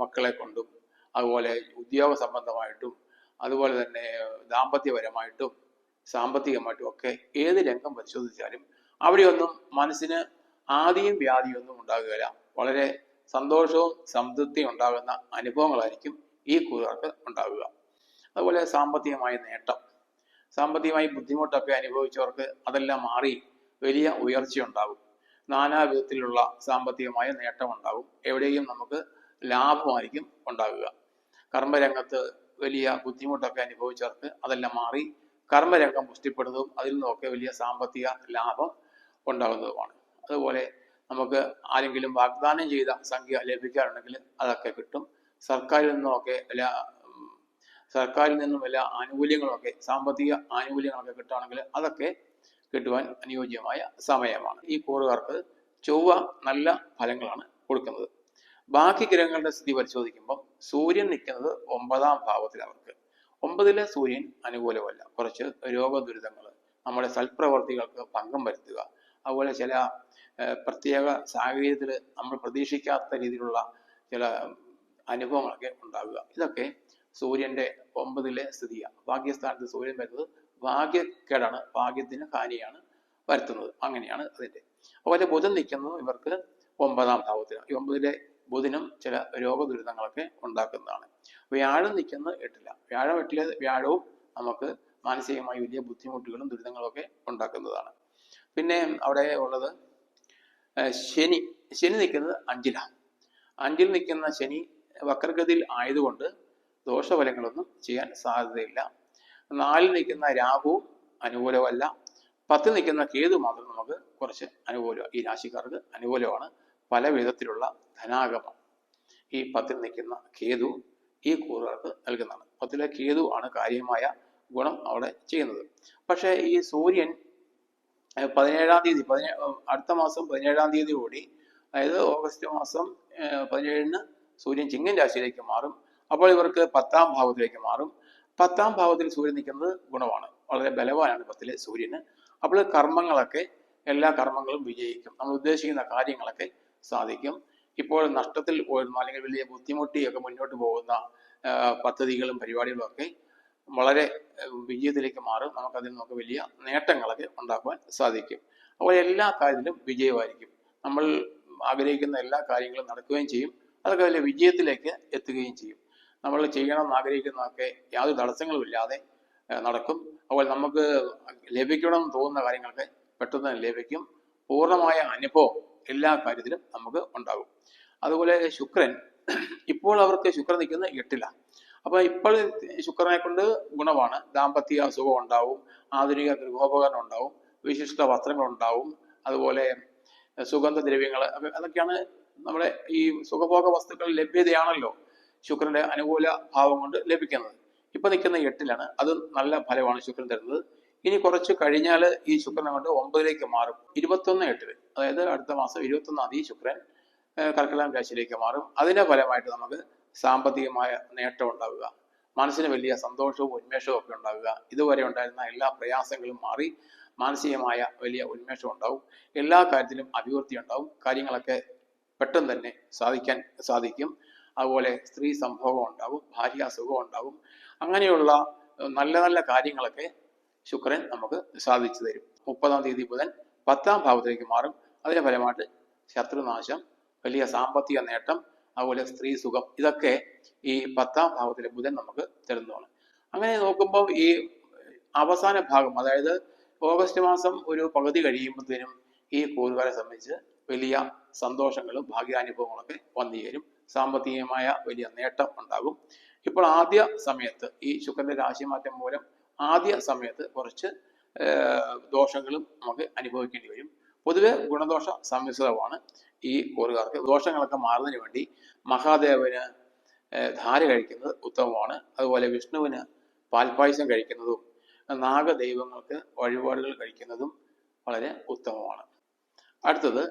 മക്കളെ കൊണ്ടും അതുപോലെ ഉദ്യോഗ സംബന്ധമായിട്ടും അതുപോലെ തന്നെ ദാമ്പത്യപരമായിട്ടും സാമ്പത്തികമായിട്ടും ഒക്കെ ഏത് രംഗം പരിശോധിച്ചാലും അവിടെയൊന്നും മനസ്സിന് ആദിയും വ്യാധിയൊന്നും ഉണ്ടാകുകയില്ല. വളരെ സന്തോഷവും സംതൃപ്തിയും ഉണ്ടാകുന്ന അനുഭവങ്ങളായിരിക്കും ഈ കൂറുകാർക്ക് ഉണ്ടാകുക. അതുപോലെ സാമ്പത്തികമായ നേട്ടം. സാമ്പത്തികമായി ബുദ്ധിമുട്ടൊക്കെ അനുഭവിച്ചവർക്ക് അതെല്ലാം മാറി വലിയ ഉയർച്ചയുണ്ടാകും. നാനാ വിധത്തിലുള്ള സാമ്പത്തികമായ നേട്ടം ഉണ്ടാകും എവിടെയും നമുക്ക് ലാഭമായിരിക്കും ഉണ്ടാകുക. കർമ്മരംഗത്ത് വലിയ ബുദ്ധിമുട്ടൊക്കെ അനുഭവിച്ചവർക്ക് അതെല്ലാം മാറി കർമ്മരംഗം പുഷ്ടിപ്പെടുന്നതും അതിൽ നിന്നൊക്കെ വലിയ സാമ്പത്തിക ലാഭം ഉണ്ടാകുന്നതുമാണ്. അതുപോലെ നമുക്ക് ആരെങ്കിലും വാഗ്ദാനം ചെയ്ത സംഖ്യ ലഭിക്കാറുണ്ടെങ്കിൽ അതൊക്കെ കിട്ടും. സർക്കാരിൽ നിന്നൊക്കെ സർക്കാരിൽ നിന്നും എല്ലാ ആനുകൂല്യങ്ങളൊക്കെ സാമ്പത്തിക ആനുകൂല്യങ്ങളൊക്കെ കിട്ടുകയാണെങ്കിൽ അതൊക്കെ കിട്ടുവാൻ അനുയോജ്യമായ സമയമാണ്. ഈ കൂറുകാർക്ക് ചൊവ്വ നല്ല ഫലങ്ങളാണ് കൊടുക്കുന്നത്. ബാക്കി ഗ്രഹങ്ങളുടെ സ്ഥിതി പരിശോധിക്കുമ്പോൾ സൂര്യൻ നിൽക്കുന്നത് ഒമ്പതാം ഭാവത്തിൽ അവർക്ക്. ഒമ്പതിലെ സൂര്യൻ അനുകൂലമല്ല. കുറച്ച് രോഗദുരിതങ്ങൾ നമ്മുടെ സൽപ്രവർത്തികൾക്ക് ഭംഗം വരുത്തുക അതുപോലെ ചില പ്രത്യേക സാഹചര്യത്തിൽ നമ്മൾ പ്രതീക്ഷിക്കാത്ത രീതിയിലുള്ള ചില അനുഭവങ്ങളൊക്കെ ഉണ്ടാവുക. ഇതൊക്കെ സൂര്യന്റെ ഒമ്പതിലെ സ്ഥിതിയാണ്. ഭാഗ്യസ്ഥാനത്ത് സൂര്യൻ വരുന്നത് ഭാഗ്യക്കേടാണ് ഭാഗ്യത്തിന് ഹാനിയാണ് വരുത്തുന്നത്. അങ്ങനെയാണ് അതിന്റെ അതുപോലെ ബുധൻ നിൽക്കുന്നത് ഇവർക്ക് ഒമ്പതാം ഭാവത്തിലാണ് ഈ ഒമ്പതിലെ ബുധനും ചില രോഗദുരിതങ്ങളൊക്കെ ഉണ്ടാക്കുന്നതാണ്. വ്യാഴം നിൽക്കുന്നത് എട്ടില്ല. വ്യാഴം എട്ടിലെ വ്യാഴവും നമുക്ക് മാനസികമായി വലിയ ബുദ്ധിമുട്ടുകളും ദുരിതങ്ങളും ഒക്കെ ഉണ്ടാക്കുന്നതാണ്. പിന്നെ അവിടെ ഉള്ളത് ശനി. ശനി നിൽക്കുന്നത് അഞ്ചിലാണ് അഞ്ചിൽ നിൽക്കുന്ന ശനി വക്രഗതിയിൽ ആയതുകൊണ്ട് ദോഷഫലങ്ങളൊന്നും ചെയ്യാൻ സാധ്യതയില്ല. നാലിൽ നിൽക്കുന്ന രാഹു അനുകൂലമല്ല. പത്തിൽ നിൽക്കുന്ന കേതു മാത്രം നമുക്ക് കുറച്ച് അനുകൂലം ഈ രാശിക്കാർക്ക് അനുകൂലമാണ്. പല വിധത്തിലുള്ള ധനാഗമം ഈ പത്തിൽ നിൽക്കുന്ന കേതു ഈ കൂറുകാർക്ക് നൽകുന്നതാണ്. പത്തിലെ കേതു ആണ് കാര്യമായ ഗുണം അവിടെ ചെയ്യുന്നത്. പക്ഷേ ഈ സൂര്യൻ പതിനേഴാം തീയതി പതിനേ അടുത്ത മാസം പതിനേഴാം തീയതി കൂടി അതായത് ഓഗസ്റ്റ് മാസം പതിനേഴിന് സൂര്യൻ ചിങ്ങൻ രാശിയിലേക്ക് മാറും. അപ്പോൾ ഇവർക്ക് പത്താം ഭാവത്തിലേക്ക് മാറും. പത്താം ഭാവത്തിൽ സൂര്യൻ നിൽക്കുന്നത് ഗുണമാണ്. വളരെ ബലവാനാണ് പത്തിലെ സൂര്യന്. അപ്പോൾ കർമ്മങ്ങളൊക്കെ എല്ലാ കർമ്മങ്ങളും വിജയിക്കും. നമ്മൾ ഉദ്ദേശിക്കുന്ന കാര്യങ്ങളൊക്കെ സാധിക്കും. ഇപ്പോൾ നഷ്ടത്തിൽ പോയിരുന്ന അല്ലെങ്കിൽ വലിയ ബുദ്ധിമുട്ടിയൊക്കെ മുന്നോട്ട് പോകുന്ന പദ്ധതികളും പരിപാടികളും ഒക്കെ വളരെ വിജയത്തിലേക്ക് മാറും. നമുക്കതിൽ നിന്നൊക്കെ വലിയ നേട്ടങ്ങളൊക്കെ ഉണ്ടാക്കുവാൻ സാധിക്കും. അപ്പോൾ എല്ലാ കാര്യത്തിലും വിജയമായിരിക്കും. നമ്മൾ ആഗ്രഹിക്കുന്ന എല്ലാ കാര്യങ്ങളും നടക്കുകയും ചെയ്യും. അതൊക്കെ വലിയ വിജയത്തിലേക്ക് എത്തുകയും ചെയ്യും. നമ്മൾ ചെയ്യണം ചെയ്യണമെന്ന് ആഗ്രഹിക്കുന്നതൊക്കെ യാതൊരു തടസ്സങ്ങളും ഇല്ലാതെ നടക്കും. അതുപോലെ നമുക്ക് ലഭിക്കണം എന്ന് തോന്നുന്ന കാര്യങ്ങളൊക്കെ പെട്ടെന്ന് തന്നെ ലഭിക്കും. പൂർണമായ അനുഭവം എല്ലാ കാര്യത്തിലും നമുക്ക് ഉണ്ടാകും. അതുപോലെ ശുക്രൻ ഇപ്പോൾ അവർക്ക് ശുക്രൻ നിൽക്കുന്ന എട്ടിലാണ് അപ്പൊ ഇപ്പോൾ ശുക്രനെ കൊണ്ട് ഗുണമാണ്. ദാമ്പത്യ സുഖം ഉണ്ടാവും ആധുനിക ഗൃഹോപകരണം ഉണ്ടാവും വിശിഷ്ട വസ്ത്രങ്ങൾ ഉണ്ടാവും അതുപോലെ സുഗന്ധദ്രവ്യങ്ങൾ അതൊക്കെയാണ് നമ്മുടെ ഈ സുഖഭോഗ വസ്തുക്കൾ ലഭ്യതയാണല്ലോ. ശുക്രന്റെ അനുകൂല ഭാവം കൊണ്ട് ലഭിക്കുന്നത്. ഇപ്പൊ നിൽക്കുന്ന എട്ടിലാണ്. അത് നല്ല ഫലമാണ് ശുക്രൻ തരുന്നത്. ഇനി കുറച്ച് കഴിഞ്ഞാൽ ഈ ശുക്രൻ കൊണ്ട് ഒമ്പതിലേക്ക് മാറും. ഇരുപത്തൊന്ന് എട്ടിൽ അതായത് അടുത്ത മാസം ഇരുപത്തൊന്നാം തീയതി ശുക്രൻ കർക്കിടകം രാശിയിലേക്ക് മാറും. അതിന്റെ ഫലമായിട്ട് നമുക്ക് സാമ്പത്തികമായ നേട്ടം ഉണ്ടാവുക. മനസ്സിന് വലിയ സന്തോഷവും ഉന്മേഷവും ഒക്കെ ഉണ്ടാവുക. ഇതുവരെ ഉണ്ടായിരുന്ന എല്ലാ പ്രയാസങ്ങളും മാറി മാനസികമായ വലിയ ഉന്മേഷം ഉണ്ടാവും. എല്ലാ കാര്യത്തിലും അഭിവൃദ്ധി ഉണ്ടാവും. കാര്യങ്ങളൊക്കെ പെട്ടെന്ന് തന്നെ സാധിക്കാൻ സാധിക്കും. അതുപോലെ സ്ത്രീ സംഭോഗം ഉണ്ടാവും ഭാര്യ അസുഖം ഉണ്ടാവും. അങ്ങനെയുള്ള നല്ല നല്ല കാര്യങ്ങളൊക്കെ ശുക്രൻ നമുക്ക് സാധിച്ചു തരും. മുപ്പതാം തീയതി ബുധൻ പത്താം ഭാവത്തിലേക്ക് മാറും. അതിന്റെ ഫലമായിട്ട് ശത്രുനാശം വലിയ സാമ്പത്തിക നേട്ടം അതുപോലെ സ്ത്രീ സുഖം ഇതൊക്കെ ഈ പത്താം ഭാവത്തിലെ ബുധൻ നമുക്ക് തരുന്നതാണ്. അങ്ങനെ നോക്കുമ്പോൾ ഈ അവസാന ഭാഗം അതായത് ഓഗസ്റ്റ് മാസം ഒരു പകുതി കഴിയുമ്പോഴത്തേനും ഈ കൂറുകാരെ സംബന്ധിച്ച് വലിയ സന്തോഷങ്ങളും ഭാഗ്യാനുഭവങ്ങളൊക്കെ വന്നു ചേരും. സാമ്പത്തികമായ വലിയ നേട്ടം ഉണ്ടാകും. ഇപ്പോൾ ആദ്യ സമയത്ത് ഈ ശുക്രന്റെ രാശിമാറ്റം മൂലം ആദ്യ സമയത്ത് കുറച്ച് ദോഷങ്ങളും നമുക്ക് അനുഭവിക്കേണ്ടി വരും. പൊതുവെ ഗുണദോഷ സമ്മിശ്രമാണ് ഈ കൂറുകാർക്ക്. ദോഷങ്ങളൊക്കെ മാറുന്നതിന് വേണ്ടി മഹാദേവന് ധാര കഴിക്കുന്നത് ഉത്തമമാണ്. അതുപോലെ വിഷ്ണുവിന് പാൽപ്പായസം കഴിക്കുന്നതും നാഗദൈവങ്ങൾക്ക് വഴിപാടുകൾ കഴിക്കുന്നതും വളരെ ഉത്തമമാണ്. അടുത്തത്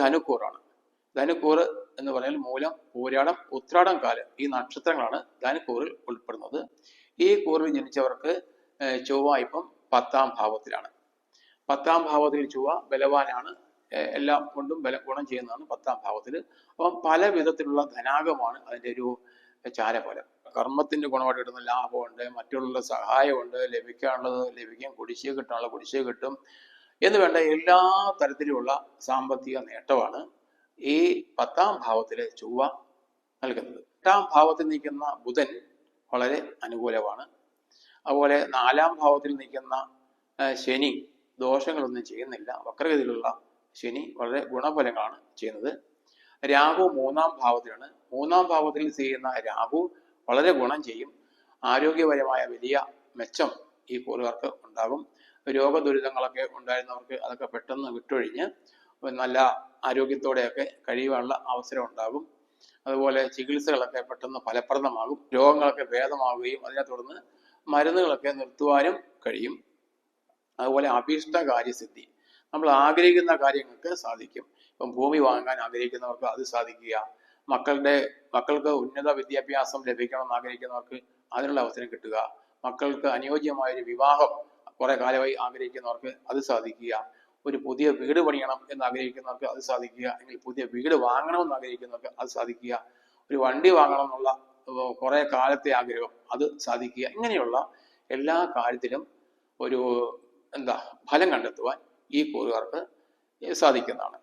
ധനുക്കൂറാണ്. ധനുക്കൂറ് എന്ന് പറഞ്ഞാൽ മൂലം പൂരാടം ഉത്രാടം കാലം ഈ നക്ഷത്രങ്ങളാണ് ധനുക്കൂറിൽ ഉൾപ്പെടുന്നത്. ഈ കൂറിൽ ജനിച്ചവർക്ക് ചൊവ്വ ഇപ്പം പത്താം ഭാവത്തിലാണ്. പത്താം ഭാവത്തിൽ ചൊവ്വ ബലവാനാണ്. എല്ലാം കൊണ്ടും ബല ഗുണം ചെയ്യുന്നതാണ് പത്താം ഭാവത്തിൽ. അപ്പം പല വിധത്തിലുള്ള ധനാഗമാണ് അതിന്റെ ഒരു ചാരഫലം. കർമ്മത്തിന്റെ ഗുണമായിട്ട് കിട്ടുന്ന ലാഭമുണ്ട് മറ്റുള്ള സഹായമുണ്ട് ലഭിക്കാനുള്ളത് ലഭിക്കും കുടിശ്ശിക കിട്ടാനുള്ള കുടിശ്ശിക കിട്ടും എന്ന് വേണ്ട എല്ലാ തരത്തിലുമുള്ള സാമ്പത്തിക നേട്ടമാണ്. ഈ പത്താം ഭാവത്തിലെ ചൊവ്വ നൽകുന്നത്. എട്ടാം ഭാവത്തിൽ നിൽക്കുന്ന ബുധൻ വളരെ അനുകൂലമാണ്. അതുപോലെ നാലാം ഭാവത്തിൽ നിൽക്കുന്ന ശനി ദോഷങ്ങളൊന്നും ചെയ്യുന്നില്ല. വക്രഗതിയിലുള്ള ശനി വളരെ ഗുണഫലങ്ങളാണ് ചെയ്യുന്നത്. രാഹു മൂന്നാം ഭാവത്തിലാണ്. മൂന്നാം ഭാവത്തിൽ ചെയ്യുന്ന രാഹു വളരെ ഗുണം ചെയ്യും. ആരോഗ്യപരമായ വലിയ മെച്ചം ഈ കൂറുകാർക്ക് ഉണ്ടാകും. രോഗദുരിതങ്ങളൊക്കെ ഉണ്ടായിരുന്നവർക്ക് അതൊക്കെ പെട്ടെന്ന് വിട്ടൊഴിഞ്ഞ് നല്ല ആരോഗ്യത്തോടെയൊക്കെ കഴിയുവാനുള്ള അവസരം ഉണ്ടാകും അതുപോലെ ചികിത്സകളൊക്കെ പെട്ടെന്ന് ഫലപ്രദമാകും. രോഗങ്ങളൊക്കെ ഭേദമാവുകയും അതിനെ തുടർന്ന് മരുന്നുകളൊക്കെ നിർത്തുവാനും കഴിയും. അതുപോലെ അഭീഷ്ട കാര്യസിദ്ധി നമ്മൾ ആഗ്രഹിക്കുന്ന കാര്യങ്ങൾക്ക് സാധിക്കും. ഇപ്പം ഭൂമി വാങ്ങാൻ ആഗ്രഹിക്കുന്നവർക്ക് അത് സാധിക്കുക. മക്കളുടെ മക്കൾക്ക് ഉന്നത വിദ്യാഭ്യാസം ലഭിക്കണമെന്ന് ആഗ്രഹിക്കുന്നവർക്ക് അതിനുള്ള അവസരം കിട്ടുക. മക്കൾക്ക് അനുയോജ്യമായ ഒരു വിവാഹം കുറെ കാലമായി ആഗ്രഹിക്കുന്നവർക്ക് അത് സാധിക്കുക. ഒരു പുതിയ വീട് പണിയണം എന്ന് ആഗ്രഹിക്കുന്നവർക്ക് അത് സാധിക്കുക. അല്ലെങ്കിൽ പുതിയ വീട് വാങ്ങണമെന്ന് ആഗ്രഹിക്കുന്നവർക്ക് അത് സാധിക്കുക. ഒരു വണ്ടി വാങ്ങണം എന്നുള്ള കുറെ കാലത്തെ ആഗ്രഹം അത് സാധിക്കുക. ഇങ്ങനെയുള്ള എല്ലാ കാര്യത്തിലും ഒരു എന്താ ഫലം കണ്ടെത്തുവാൻ ഈ കൂറുകാർക്ക് സാധിക്കുന്നതാണ്.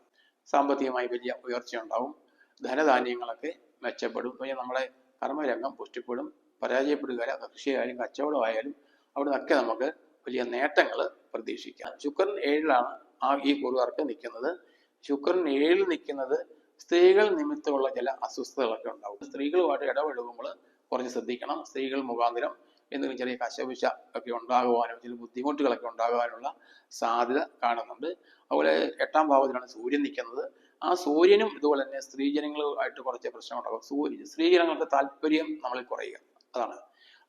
സാമ്പത്തികമായി വലിയ ഉയർച്ച ഉണ്ടാവും ധനധാന്യങ്ങളൊക്കെ മെച്ചപ്പെടും. പിന്നെ നമ്മളെ കർമ്മരംഗം പുഷ്ടിപ്പെടും. പരാജയപ്പെടുക കൃഷിയായാലും കച്ചവടമായാലും അവിടെ നിന്നൊക്കെ നമുക്ക് വലിയ നേട്ടങ്ങൾ പ്രതീക്ഷിക്കാം. ശുക്രൻ ഏഴിലാണ് ആ ഈ ഗുരുവർക്ക് നിൽക്കുന്നത്. ശുക്രൻ ഏഴിൽ നിൽക്കുന്നത് സ്ത്രീകൾ നിമിത്തമുള്ള ചില അസ്വസ്ഥതകളൊക്കെ ഉണ്ടാവും. സ്ത്രീകളുമായിട്ട് ഇടപെടുമ്പോൾ കുറച്ച് ശ്രദ്ധിക്കണം. സ്ത്രീകൾ മുഖാന്തരം എന്തെങ്കിലും ചെറിയ കശപിശ ഒക്കെ ഉണ്ടാകുവാനും ചില ബുദ്ധിമുട്ടുകളൊക്കെ ഉണ്ടാകാനുള്ള സാധ്യത കാണുന്നുണ്ട്. അതുപോലെ എട്ടാം ഭാവത്തിലാണ് സൂര്യൻ നിൽക്കുന്നത്. ആ സൂര്യനും ഇതുപോലെ തന്നെ സ്ത്രീജനങ്ങളുമായിട്ട് കുറച്ച് പ്രശ്നമുണ്ടാകും സൂര്യ സ്ത്രീജനങ്ങൾക്ക് താല്പര്യം നമ്മളിൽ കുറയുക. അതാണ്.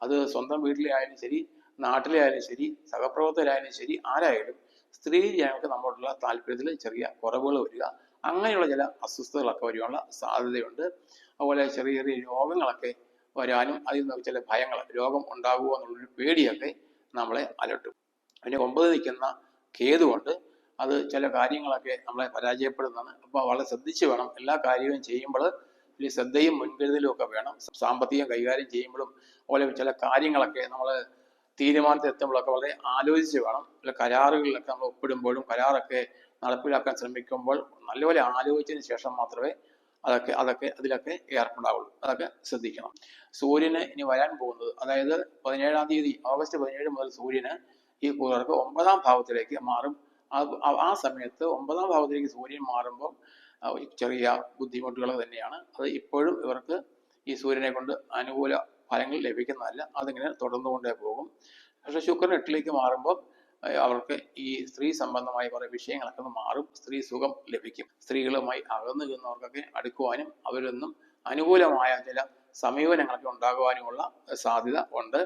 അത് സ്വന്തം വീട്ടിലെ ആയാലും ശരി നാട്ടിലെ ആയാലും ശരി സഹപ്രവർത്തകരായാലും ശരി ആരായാലും സ്ത്രീ ജനങ്ങൾക്ക് നമ്മളോടുള്ള താല്പര്യത്തിൽ ചെറിയ കുറവുകൾ വരിക അങ്ങനെയുള്ള ചില അസ്വസ്ഥതകളൊക്കെ വരുവാനുള്ള സാധ്യതയുണ്ട്. അതുപോലെ ചെറിയ ചെറിയ രോഗങ്ങളൊക്കെ വരാനും അതിൽ നിന്ന് ചില ഭയങ്ങൾ രോഗം ഉണ്ടാകുമോ എന്നുള്ളൊരു പേടിയൊക്കെ നമ്മളെ അലട്ടും. പിന്നെ ഒമ്പത് നിൽക്കുന്ന കേതു കൊണ്ട് അത് ചില കാര്യങ്ങളൊക്കെ നമ്മളെ പരാജയപ്പെടുന്നതാണ്. അപ്പോൾ വളരെ ശ്രദ്ധിച്ച് വേണം എല്ലാ കാര്യവും ചെയ്യുമ്പോൾ. വലിയ ശ്രദ്ധയും മുൻകരുതലും ഒക്കെ വേണം. സാമ്പത്തികം കൈകാര്യം ചെയ്യുമ്പോഴും അതുപോലെ ചില കാര്യങ്ങളൊക്കെ നമ്മൾ തീരുമാനത്തിൽ എത്തുമ്പോഴൊക്കെ വളരെ ആലോചിച്ച് വേണം. അല്ല കരാറുകളിലൊക്കെ നമ്മൾ ഒപ്പിടുമ്പോഴും കരാറൊക്കെ നടപ്പിലാക്കാൻ ശ്രമിക്കുമ്പോൾ നല്ലപോലെ ആലോചിച്ചതിന് ശേഷം മാത്രമേ അതൊക്കെ അതൊക്കെ അതിലൊക്കെ ഏർപ്പെടാവുള്ളൂ അതൊക്കെ ശ്രദ്ധിക്കണം. സൂര്യന് ഇനി വരാൻ പോകുന്നത് അതായത് പതിനേഴാം തീയതി ഓഗസ്റ്റ് പതിനേഴ് മുതൽ സൂര്യന് ഈ കൂറർക്ക് ഒമ്പതാം ഭാവത്തിലേക്ക് മാറും. ആ- സമയത്ത് ഒമ്പതാം ഭാവത്തിലേക്ക് സൂര്യൻ മാറുമ്പോൾ ചെറിയ ബുദ്ധിമുട്ടുകൾ തന്നെയാണ്. അത് ഇപ്പോഴും ഇവർക്ക് ഈ സൂര്യനെ കൊണ്ട് അനുകൂല ഫലങ്ങൾ ലഭിക്കുന്നതല്ല. അതിങ്ങനെ തുടർന്നുകൊണ്ടേ പോകും. പക്ഷെ ശുക്രൻ എട്ടിലേക്ക് മാറുമ്പോൾ അവർക്ക് ഈ സ്ത്രീ സംബന്ധമായ കുറെ വിഷയങ്ങളൊക്കെ മാറും. സ്ത്രീ സുഖം ലഭിക്കും. സ്ത്രീകളുമായി അകന്നു ചെന്നവർക്കൊക്കെ അടുക്കുവാനും അവരൊന്നും അനുകൂലമായ ചില സമീപനങ്ങളൊക്കെ ഉണ്ടാകുവാനുമുള്ള സാധ്യത ഉണ്ട്.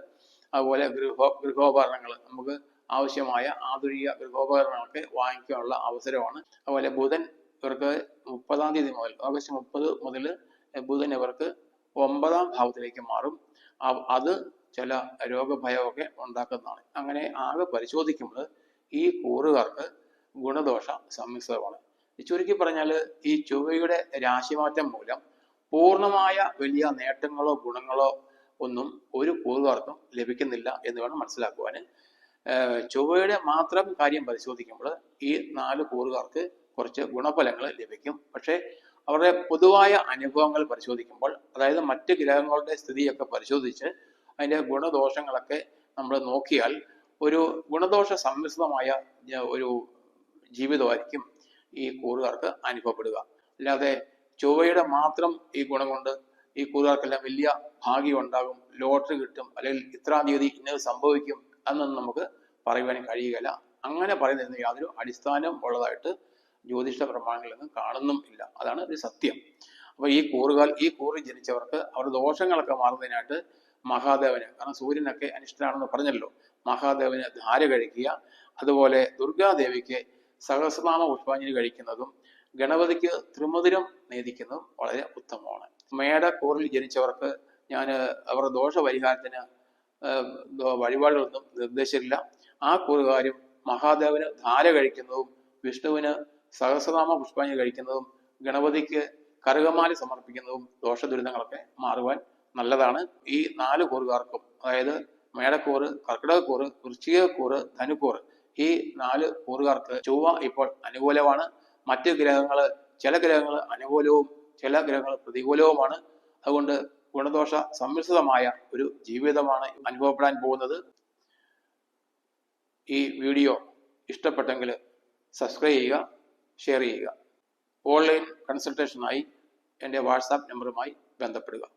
അതുപോലെ ഗൃഹ ഗൃഹോപകരണങ്ങൾ നമുക്ക് ആവശ്യമായ ആധുനിക ഗൃഹോപകരണങ്ങളൊക്കെ വാങ്ങിക്കാനുള്ള അവസരമാണ്. അതുപോലെ ബുധൻ ഇവർക്ക് മുപ്പതാം തീയതി മുതൽ ഓഗസ്റ്റ് മുപ്പത് മുതൽ ബുധൻ ഇവർക്ക് ഒമ്പതാം ഭാവത്തിലേക്ക് മാറും. അത് ചില രോഗഭയമൊക്കെ ഉണ്ടാക്കുന്നതാണ്. അങ്ങനെ ആകെ പരിശോധിക്കുമ്പോൾ ഈ കൂറുകാർക്ക് ഗുണദോഷ സമ്മിശ്രമാണ്. ചുരുക്കി പറഞ്ഞാൽ ഈ ചൊവ്വയുടെ രാശിമാറ്റം മൂലം പൂർണമായ വലിയ നേട്ടങ്ങളോ ഗുണങ്ങളോ ഒന്നും ഒരു കൂറുകാർക്കും ലഭിക്കുന്നില്ല എന്ന് വേണം മനസ്സിലാക്കുവാൻ. ചൊവ്വയുടെ മാത്രം കാര്യം പരിശോധിക്കുമ്പോൾ ഈ നാല് കൂറുകാർക്ക് കുറച്ച് ഗുണഫലങ്ങൾ ലഭിക്കും. പക്ഷേ അവരുടെ പൊതുവായ അനുഭവങ്ങൾ പരിശോധിക്കുമ്പോൾ അതായത് മറ്റ് ഗ്രഹങ്ങളുടെ സ്ഥിതിയൊക്കെ പരിശോധിച്ച് അതിന്റെ ഗുണദോഷങ്ങളൊക്കെ നമ്മൾ നോക്കിയാൽ ഒരു ഗുണദോഷ സമ്മിശ്രമായ ഒരു ജീവിതമായിരിക്കും ഈ കൂറുകാർക്ക് അനുഭവപ്പെടുക. അല്ലാതെ ചൊവ്വയുടെ മാത്രം ഈ ഗുണം കൊണ്ട് ഈ കൂറുകാർക്കെല്ലാം വലിയ ഭാഗ്യം ഉണ്ടാകും ലോട്ടറി കിട്ടും അല്ലെങ്കിൽ ഇത്രാം തീയതി ഇന്നത് സംഭവിക്കും എന്നൊന്നും നമുക്ക് പറയുവാൻ കഴിയുകയില്ല. അങ്ങനെ പറയുന്നതിന് യാതൊരു അടിസ്ഥാനം ഉള്ളതായിട്ട് ജ്യോതിഷ പ്രമാണങ്ങളിലൊന്നും കാണുന്നും ഇല്ല. അതാണ് ഒരു സത്യം. അപ്പൊ ഈ കൂറുകാൽ ഈ കൂറിൽ ജനിച്ചവർക്ക് അവരുടെ ദോഷങ്ങളൊക്കെ മാറുന്നതിനായിട്ട് മഹാദേവന് കാരണം സൂര്യനൊക്കെ അനിഷ്ടനാണെന്ന് പറഞ്ഞല്ലോ. മഹാദേവന് ധാര കഴിക്കുക അതുപോലെ ദുർഗാദേവിക്ക് സഹസ്രനാമ പുഷ്പാഞ്ജലി കഴിക്കുന്നതും ഗണപതിക്ക് ത്രിമുതിരം നേദിക്കുന്നതും വളരെ ഉത്തമമാണ്. മേട മേടക്കൂറിൽ ജനിച്ചവർക്ക് ഞാൻ അവരുടെ ദോഷപരിഹാരത്തിന് വഴിപാടുകളൊന്നും നിർദ്ദേശിച്ചില്ല ആ കൂറുകാരും മഹാദേവന് ധാര കഴിക്കുന്നതും വിഷ്ണുവിന് സഹസ്രനാമ പുഷ്പാഞ്ജലി കഴിക്കുന്നതും ഗണപതിക്ക് കറുകമാല സമർപ്പിക്കുന്നതും ദോഷ ദുരിതങ്ങളൊക്കെ മാറുവാൻ നല്ലതാണ്. ഈ നാല് കൂറുകാർക്കും അതായത് മേടക്കൂറ് കർക്കിടകക്കൂറ് വൃശ്ചികക്കൂറ് ധനുക്കൂറ് ഈ നാല് കൂറുകാർക്ക് ചൊവ്വ ഇപ്പോൾ അനുകൂലമാണ്. മറ്റ് ഗ്രഹങ്ങൾ ചില ഗ്രഹങ്ങൾ അനുകൂലവും ചില ഗ്രഹങ്ങൾ പ്രതികൂലവുമാണ്. അതുകൊണ്ട് ഗുണദോഷ സമ്മിശ്രിതമായ ഒരു ജീവിതമാണ് അനുഭവപ്പെടാൻ പോകുന്നത്. ഈ വീഡിയോ ഇഷ്ടപ്പെട്ടെങ്കിൽ സബ്സ്ക്രൈബ് ചെയ്യുക ഷെയർ ചെയ്യുക. ഓൺലൈൻ കൺസൾട്ടേഷനായി എന്റെ വാട്സാപ്പ് നമ്പറുമായി ബന്ധപ്പെടുക.